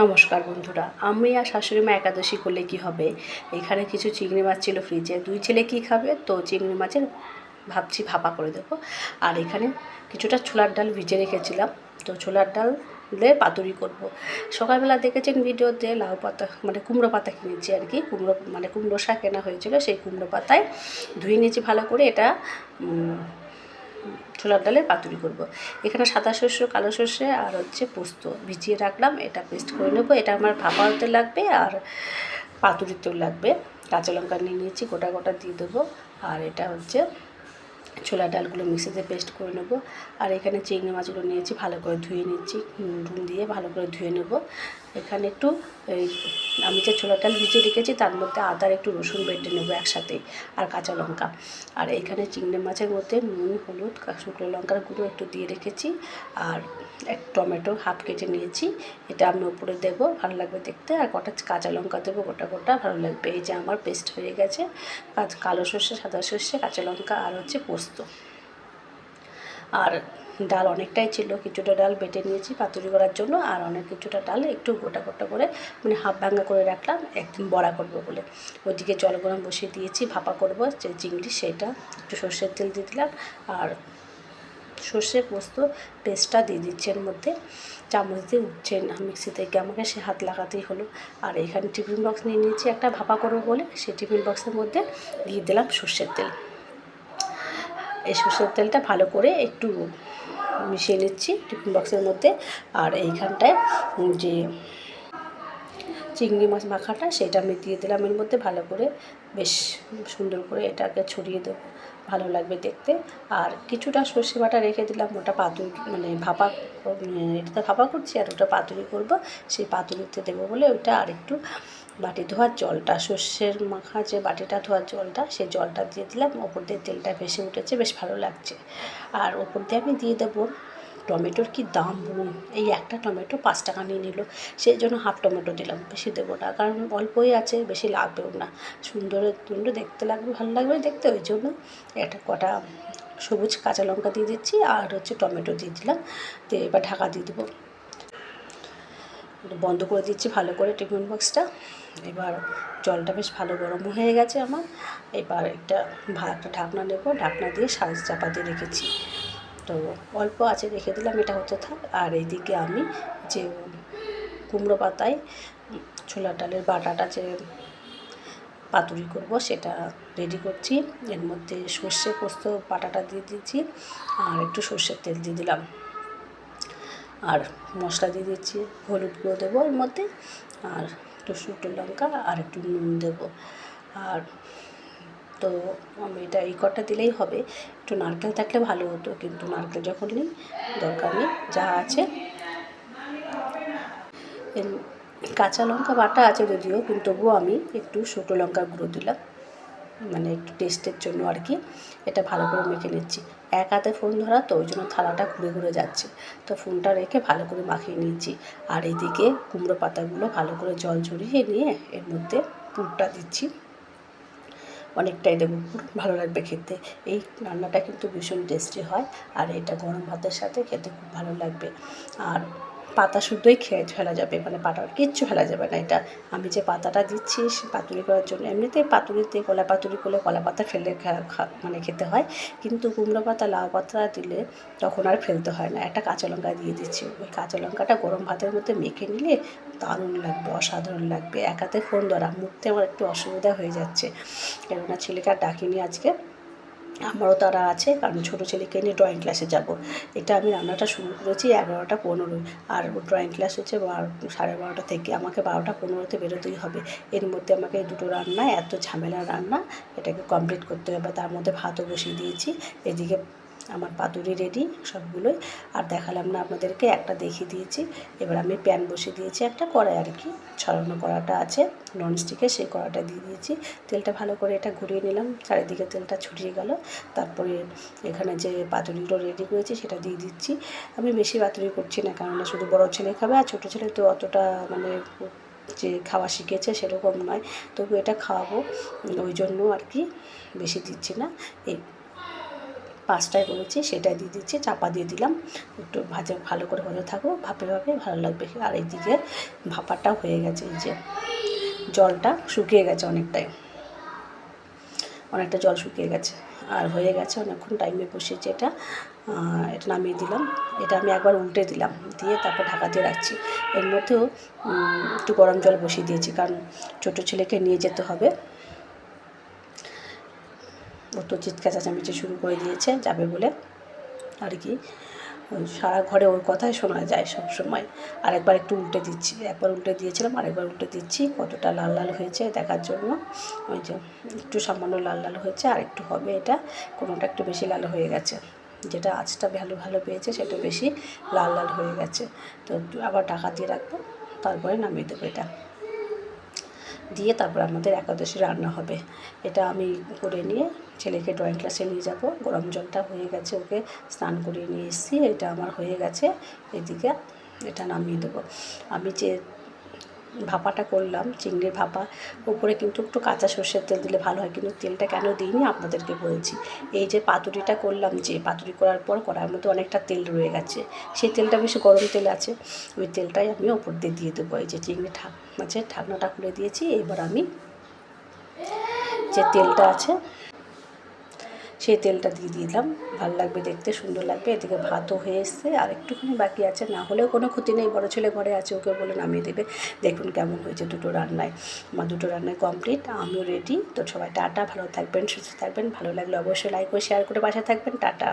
নমস্কার বন্ধুরা, আমি আর শাশুড়ি মা একাদশী করলে কি হবে? এখানে কিছু চিংড়ি মাছ ছিল ফ্রিজে দুই ছেলে কি খাবে? তো চিংড়ি মাছের ভাবছি ভাপা করে দেবো। আর এখানে কিছুটা ছোলার ডাল ভিজে রেখেছিলাম। তো ছোলার ডাল দিয়ে পাতুরি করব। সকালবেলা দেখেছেন ভিডিওতে লাউ পাতা মানে কুমড়ো পাতা কিনেছি আর কি। কুমড়ো মানে কুমড়ো শাক কেনা হয়েছিল, সেই কুমড়ো পাতায় ধুয়ে নিয়েছি ভালো করে। এটা ছোলার ডালের পাতুরি করব। এখানে সাদা শস্য কালো সর্ষে আর হচ্ছে পোস্ত ভিজিয়ে রাখলাম। এটা পেস্ট করে নেব। এটা আমার ভাপা হতে লাগবে আর পাতুরিতেও লাগবে। কাঁচা লঙ্কা নিয়ে নিয়েছি, গোটা গোটা দিয়ে দেবো। আর এটা হচ্ছে ছোলা ডালগুলো মিক্সিতে পেস্ট করে নেব। আর এখানে চিংড়ি মাছগুলো নিয়েছি, ভালো করে ধুয়ে নিচ্ছি, নুন দিয়ে ভালো করে ধুয়ে নেব। এখানে একটু আমি যে ছোলা ডাল ভিজিয়ে রেখেছি, তার মধ্যে আদার একটু রসুন বেটে নেব একসাথে, আর কাঁচা লঙ্কা। আর এখানে চিংড়ি মাছের মধ্যে নুন, হলুদ শুকনো লঙ্কার গুঁড়ো একটু দিয়ে রেখেছি, আর এক টমেটো হাফ কেটে নিয়েছি, এটা আমি উপরে দেবো, ভালো লাগবে দেখতে, আর কটা কাঁচা লঙ্কা দেবো, গোটা গোটা ভালো লাগবে। এই যে আমার পেস্ট হয়ে গেছে কালো সর্ষে, সাদা সর্ষে, কাঁচা লঙ্কা, আর হচ্ছে পোস্ত। আর ডাল অনেকটাই ছিল, কিছুটা ডাল বেটে নিয়েছি পাতুরি করার জন্য, আর অনেক কিছুটা ডাল একটু গোটা গোটা করে মানে হাফ ভাঙা করে রাখলাম একদিন বড়া করব বলে। ওইদিকে জল গরম বসিয়ে দিয়েছি, ভাপা করব, যে চিংড়ি সেটা, একটু সর্ষের তেল দিয়ে দিলাম, আর সর্ষে পোস্ত পেস্টটা দিয়ে দিচ্ছি এর মধ্যে। চামচ দিয়ে উঠছে না, মিক্সি থেকে আমাকে সে হাত লাগাতেই হলো। আর এখানে টিফিন বক্স নিয়ে নিয়েছি একটা ভাপা করব বলে, সেই টিফিন বক্সের মধ্যে দিয়ে দিলাম সর্ষের তেল। এই সর্ষের তেলটা ভালো করে একটু মিশিয়ে নিচ্ছি টিফিন বক্সের মধ্যে। আর এইখানটায় যে চিংড়ি মাছ মাখাটা সেটা আমি দিয়ে দিলাম এর মধ্যে ভালো করে। বেশ সুন্দর করে এটাকে ছড়িয়ে দেবো। ভালো লাগবে দেখতে। আর কিছুটা সর্ষে বাটা রেখে দিলাম। ওটা পাতুরি মানে ভাপা উম, এটাতে ভাপা করছি আর ওটা পাতুরি করব। সেই পাতুরিতে দেবো বলে ওইটা আর একটু বাটি ধোয়ার জলটা, সর্ষের মাখা যে বাটিটা ধোয়ার জলটা, সেই জলটা দিয়ে দিলাম। ওপর দিয়ে তেলটা ভেসে উঠেছে, বেশ ভালো লাগছে। আর ওপর দিয়ে আমি দিয়ে দেবো টমেটোর কি দাম বলুন? এই একটা টমেটো পাঁচ টাকা নিয়ে নিল। সেই জন্য হাফ টমেটো দিলাম, বেশি দেবো না। কারণ অল্পই আছে, বেশি লাগবেও না। সুন্দর সুন্দর দেখতে লাগবে, ভালো লাগবে দেখতে। ওই জন্য একটা কটা সবুজ কাঁচা লঙ্কা দিয়ে দিচ্ছি, আর হচ্ছে টমেটো দিয়ে দিলাম। দিয়ে এবার ঢাকা দিয়ে দেবো। বন্ধ করে দিচ্ছি ভালো করে টিফিন বক্সটা। এবার জলটা বেশ ভালো গরম হয়ে গেছে আমার। এবার একটা একটা ঢাকনা নেব, ঢাকনা দিয়ে সাজ চাপা দিয়ে রেখেছি। তো অল্প আছে রেখে দিলাম, এটা হতে থাক। আর এইদিকে আমি যে কুমড়ো পাতায় ছোলা ডালের বাটাটা যে পাতুরি করব, সেটা রেডি করছি। এর মধ্যে সর্ষে পোস্ত বাটাটা দিয়ে দিয়েছি। আর একটু সর্ষের তেল দিয়ে দিলাম। আর মশলা দিয়ে দিচ্ছি হলুদ গুঁড়ো দেবো এর মধ্যে, আর একটু শুকনো লঙ্কা আর একটু নুন দেবো। আর তো আমি এটা এই কটা দিলেই হবে। একটু নারকেল থাকলে ভালো হতো, কিন্তু নারকেল যখন নেই, দরকার নেই, যা আছে। কাঁচা লঙ্কা বাটা আছে যদিও, কিন্তু তবুও আমি একটু শুকনো লঙ্কার গুঁড়ো দিলাম। মানে একটু টেস্টের জন্য আর কি এটা ভালো করে মেখে নিচ্ছি। এক হাতে ফোন ধরা তো, ওই জন্য থালাটা ঘুরে ঘুরে যাচ্ছে। তো ফোনটা রেখে ভালো করে মাখিয়ে নিচ্ছি। আর এদিকে কুমড়ো পাতাগুলো ভালো করে জল ঝরিয়ে নিয়ে এর মধ্যে পুরটা দিচ্ছি। অনেকটাই দেবো ভালো লাগবে খেতে। এই রান্নাটা কিন্তু ভীষণ টেস্টি হয়। আর এটা গরম ভাতের সাথে খেতে খুব ভালো লাগবে। আর পাতা শুদ্ধই খেয়ে ফেলা যাবে মানে পাতা কিচ্ছু ফেলা যাবে না এটা। আমি যে পাতাটা দিচ্ছি সে পাতুরি করার জন্য, এমনিতেই পাতুরিতে কলা, পাতুরি করলে কলা পাতা ফেলে মানে খেতে হয়। কিন্তু কুমড়ো পাতা, লাউ পাতা দিলে তখন আর ফেলতে হয় না। একটা কাঁচা লঙ্কা দিয়ে দিচ্ছি। ওই কাঁচা লঙ্কাটা গরম ভাতের মধ্যে মেখে নিলে দারুণ লাগবে, অসাধারণ লাগবে। একাতে ফোন ধরা, মুখতে আমার একটু অসুবিধা হয়ে যাচ্ছে। কেননা ছেলেকে আর ডাকিনি আজকে। আমারও তারা আছে, কারণ ছোটো ছেলেকে নিয়ে ড্রয়িং ক্লাসে যাব। এটা আমি রান্নাটা শুরু করেছি এগারোটা পনেরো আর ড্রয়িং ক্লাস হচ্ছে বারো সাড়ে বারোটা থেকে। আমাকে বারোটা পনেরোতে বেরোতেই হবে। এর মধ্যে আমাকে দুটো রান্না, এত ঝামেলা রান্না, এটাকে কমপ্লিট করতে হবে। তার মধ্যে ভাতও বসিয়ে দিয়েছি। এদিকে আমার পাতুরি রেডি সবগুলোই। আর দেখালাম না আপনাদেরকে, একটা দেখিয়ে দিয়েছি। এবার আমি প্যান বসিয়ে দিয়েছি একটা কড়াই আর কি। ছড়ানো কড়াটা আছে ননস্টিকের সেই কড়াটা দিয়ে দিয়েছি। তেলটা ভালো করে এটা ঘুরিয়ে নিলাম, চারিদিকে তেলটা ছড়িয়ে গেল। তারপরে এখানে যে পাতুরিগুলো রেডি করেছি সেটা দিয়ে দিচ্ছি। আমি বেশি পাতুরি করছি না, কেননা শুধু বড় ছেলে খাবে আর ছোটো ছেলে তো অতটা মানে যে খাওয়া শিখেছে সেরকম নয়। তবু এটা খাওয়াবো, ওই জন্য আর কি বেশি দিচ্ছি না। এই পাঁচটায় করেছি সেটাই দিয়ে দিচ্ছি, চাপা দিয়ে দিলাম। একটু ভাজা ভালো করে হতে থাকো, ভাপে ভাপে ভালো লাগবে। আর এইদিকে ভাপাটা হয়ে গেছে, এই যে জলটা শুকিয়ে গেছে অনেকটাই। অনেকটা জল শুকিয়ে গেছে। আর হয়ে গেছে অনেকক্ষণ টাইমে বসিয়েছি এটা এটা নামিয়ে দিলাম। এটা আমি একবার উল্টে দিলাম, দিয়ে তারপর ঢাকা দিয়ে রাখছি। এর মধ্যেও একটু গরম জল বসিয়ে দিয়েছি, কারণ ছোটো ছেলেকে নিয়ে যেতে হবে। ও তো চিৎকার চেঁচামেচি শুরু করে দিয়েছে, যাবে বলে। আর কি সারা ঘরে ওর কথাই শোনা যায় সব সময় আরেকবার একটু উল্টে দিচ্ছি, একবার উল্টে দিয়েছিলাম, আরেকবার উল্টে দিচ্ছি, কতটা লাল লাল হয়েছে দেখার জন্য। ওই যে একটু সামান্য লাল লাল হয়েছে, আর একটু হবে এটা, কোনোটা একটু বেশি লাল হয়ে গেছে। যেটা আঁচটা ভালো ভালো পেয়েছে, সেটা বেশি লাল লাল হয়ে গেছে। তো আবার টাকা দিয়ে রাখব, তারপরে নামিয়ে দেবো এটা। দিয়ে তারপর আমাদের একাদশী রান্না হবে। এটা আমি করে নিয়ে ছেলেকে ড্রয়িং ক্লাসে নিয়ে যাব। গরম জলটা হয়ে গেছে, ওকে স্নান করিয়ে নিয়ে এসেছি। এটা আমার হয়ে গেছে। এদিকে এটা নামিয়ে দেবো। আমি যে ভাপাটা করলাম, চিংড়ির ভাপা। উপরে কিন্তু একটু কাঁচা সর্ষের তেল দিলে ভালো হয়, কিন্তু তেলটা কেন দিইনি আপনাদেরকে বলছি। এই যে পাতুরিটা করলাম যে, পাতুরি করার পর কড়ার মধ্যে অনেকটা তেল রয়ে গেছে। সেই তেলটা বেশি গরম তেল আছে, ওই তেলটাই আমি ওপর দিয়ে দিয়ে দেবো। এই যে চিংড়ি ঠাক মাছে ঢাকনাটা খুলে দিয়েছি, এবার আমি যে তেলটা আছে সেই তেলটা দিয়ে দিলাম। ভালো লাগবে দেখতে, সুন্দর লাগবে। এদিকে ভাতও হয়ে এসছে। আর একটুখানি বাকি আছে। না হলেও কোনো ক্ষতি নেই। বড়ো ছেলে ঘরে আছে ওকে বলে নামিয়ে দেবে। দেখুন কেমন হয়েছে দুটো রান্নায়। আমার দুটো রান্নায় কমপ্লিট আমিও রেডি তো সবাই টাটা, ভালো থাকবেন, সুস্থ থাকবেন। ভালো লাগলে অবশ্যই লাইক ও শেয়ার করে বাসায় থাকবেন। টাটা।